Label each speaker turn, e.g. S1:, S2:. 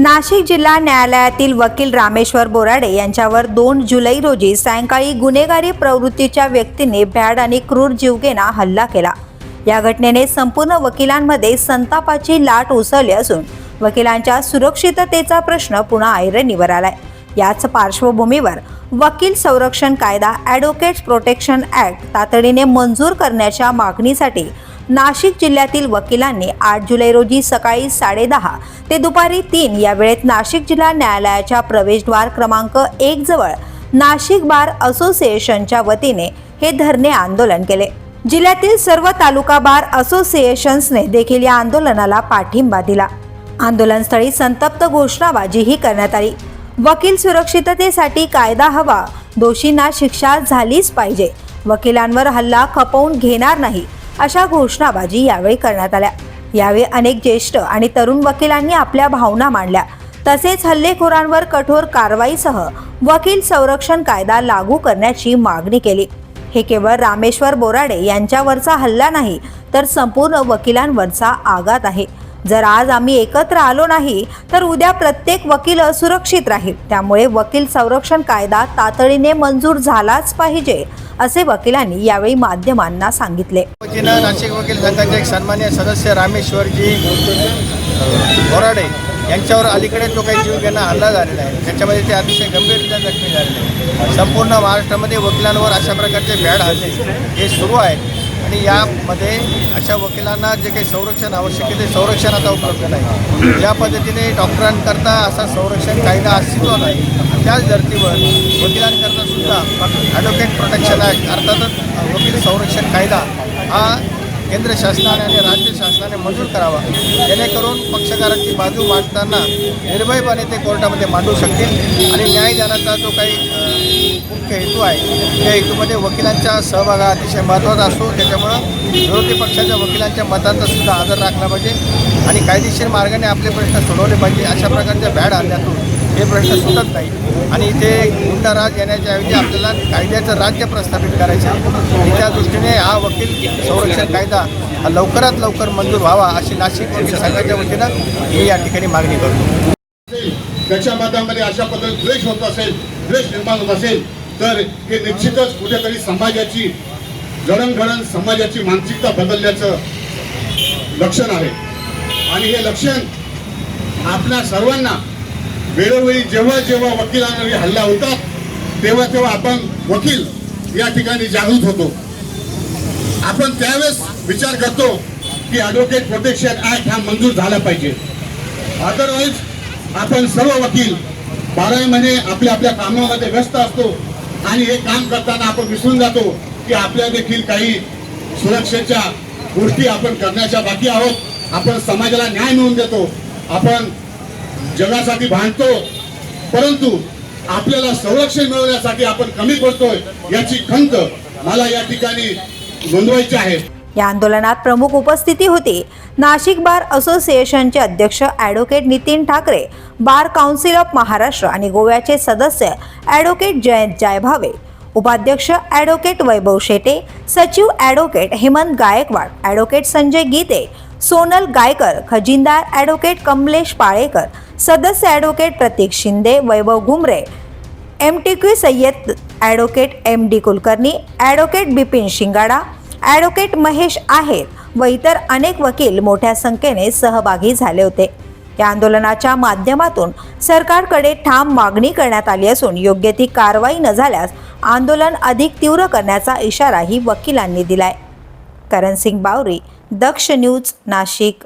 S1: नाशिक जिल्हा न्यायालयातील वकील रामेश्वर बोराडे यांच्यावर दोन जुलै रोजी सायंकाळी गुन्हेगारी प्रवृत्तीच्या व्यक्तीने भ्याड आणि क्रूर जीवघेणा हल्ला केला. या घटनेने संपूर्ण वकिलांमध्ये संतापाची लाट उसळली असून वकिलांच्या सुरक्षिततेचा प्रश्न पुन्हा ऐरणीवर आलाय याच पार्श्वभूमीवर वकील संरक्षण कायदा ॲडव्होकेट्स प्रोटेक्शन ॲक्ट तातडीने मंजूर करण्याच्या मागणीसाठी नाशिक जिल्ह्यातील वकिलांनी आठ जुलै रोजी सकाळी साडेदहा ते दुपारी तीन या वेळेत नाशिक जिल्हा न्यायालयाच्या प्रवेशद्वार क्रमांक एक जवळ नाशिक बार असोसिएशनच्या वतीने हे धरणे आंदोलन केले. जिल्ह्यातील सर्व तालुका बार असोसिएशन्सने देखील या आंदोलनाला पाठिंबा दिला. आंदोलनस्थळी संतप्त घोषणाबाजीही करण्यात आली. वकील सुरक्षिततेसाठी कायदा हवा दोषींना शिक्षा झालीच पाहिजे. वकिलांवर हल्ला खपवून घेणार नाही. अशा घोषणाबाजी यावेळी करण्यात आल्या. यावेळी अनेक ज्येष्ठ आणि तरुण वकिलांनी आपल्या भावना मांडल्या. तसेच हल्लेखोरांवर कठोर कारवाईसह वकील संरक्षण कायदा लागू करण्याची मागणी केली. हे केवळ रामेश्वर बोराडे यांच्यावरचा हल्ला नाही तर संपूर्ण वकिलांवरचा आघात आहे. जर आज आम्ही एकत्र आलो नाही तर उद्या प्रत्येक वकील असुरक्षित राहील. त्यामुळे वकील संरक्षण कायदा तातडीने मंजूर झालाच पाहिजे असे वकिलांनी यावेळी माध्यमांना सांगितले.
S2: नाशिक वकील संघाचे एक सन्मान्य सदस्य रामेश्वरजी बोराडे. यांच्यावर अलीकडे जो काही जीवघेणा हल्ला झालेला आहे त्याच्यामध्ये ते अतिशय गंभीररित्या जखमी झालेले आहे. संपूर्ण महाराष्ट्रामध्ये वकिलांवर अशा प्रकारचे भ्याड हल्ले हे सुरू आहेत. आणि यामध्ये अशा वकिलांना जे काही संरक्षण आवश्यक आहे ते संरक्षण आता उपलब्ध नाही. या पद्धतीने डॉक्टरांकरता असा संरक्षण कायदा अस्तित्व नाही त्याच धर्तीवर वकिलांकरता सुद्धा ॲडव्होकेट प्रोटेक्शन ॲक्ट अर्थातच वकील संरक्षण कायदा हा केंद्र शासनाने आणि राज्य शासनाने मंजूर करावा. जेणेकरून पक्षकारांची बाजू मांडताना निर्भयपणे ते कोर्टामध्ये मांडू शकतील आणि न्यायदानाचा जो काही मुख्य हेतू आहे. त्या हेतूमध्ये वकिलांचा सहभाग हा अतिशय महत्त्वाचा असतो. त्याच्यामुळं विरोधी पक्षाच्या वकिलांच्या मतांचा सुद्धा आदर राखला पाहिजे आणि कायदेशीर मार्गाने आपले प्रश्न सोडवले पाहिजे अशा प्रकारच्या बॅड हल्ल्यातून हे प्रश्न सुटत नाही. आणि इथे गुंडाराज येण्याच्या ऐवजी आपल्याला कायद्याचं राज्य प्रस्थापित करायचं आहे त्या दृष्टीने हा वकील संरक्षण कायदा हा लवकरात लवकर मंजूर व्हावा अशी नाशिक वकील संघाच्या वतीनं मी या ठिकाणी मागणी करतो.
S3: त्याच्या मतामध्ये अशा पद्धतीने द्वेष होत असेल द्वेष निर्माण होत असेल तर हे निश्चितच कुठेतरी समाजाची जडणघडण समाजाची मानसिकता बदलण्याचं लक्षण आहे. आणि हे लक्षण आपल्या सर्वांना वेळोवेळी जेव्हा जेव्हा वकिलांवर हल्ला होतात तेव्हा तेव्हा आपण वकील या ठिकाणी जागृत होतो. आपण त्यावेळेस विचार करतो की ॲडव्होकेट प्रोटेक्शन ऍक्ट हा मंजूर झाला पाहिजे. अदरवाईज आपण सर्व वकील बाराही महिने आपल्या आपल्या कामामध्ये व्यस्त असतो. आणि हे काम करताना आपण विसरून जातो की आपल्या देखील काही सुरक्षेच्या गोष्टी आपण करण्याच्या बाकी आहोत. आपण समाजाला न्याय मिळवून देतो. आपण जगासाठी भांडतो. परंतु आपल्याला संरक्षण मिळवण्यासाठी आपण कमी पडतोय याची खंत मला या ठिकाणी नोंदवायची आहे.
S1: या आंदोलनात प्रमुख उपस्थिती होती. नाशिक बार असोसिएशनचे अध्यक्ष advocate Nitin Thackeray bar council of Maharashtra आणि गोव्याचे सदस्य ॲडव्होकेट जयंत जायभावे उपाध्यक्ष ॲडव्होकेट वैभव शेटे सचिव ॲडव्होकेट हेमंत गायकवाड ॲडव्होकेट संजय गीते सोनल गायकर खजिनदार ॲडव्होकेट कमलेश पाळेकर सदस्य advocate Prateek Shinde Vaibhav Ghumare M T Q Sayyad advocate M D Kulkarni advocate Bipin Shingada advocate Mahesh Aher व इतर अनेक वकील मोठ्या संख्येने सहभागी झाले होते. या आंदोलनाच्या माध्यमातून सरकारकडे ठाम मागणी करण्यात आली असून योग्य ती कारवाई न झाल्यास आंदोलन अधिक तीव्र करण्याचा इशाराही वकिलांनी दिलाय. करण सिंग बावरी दक्ष न्यूज नाशिक.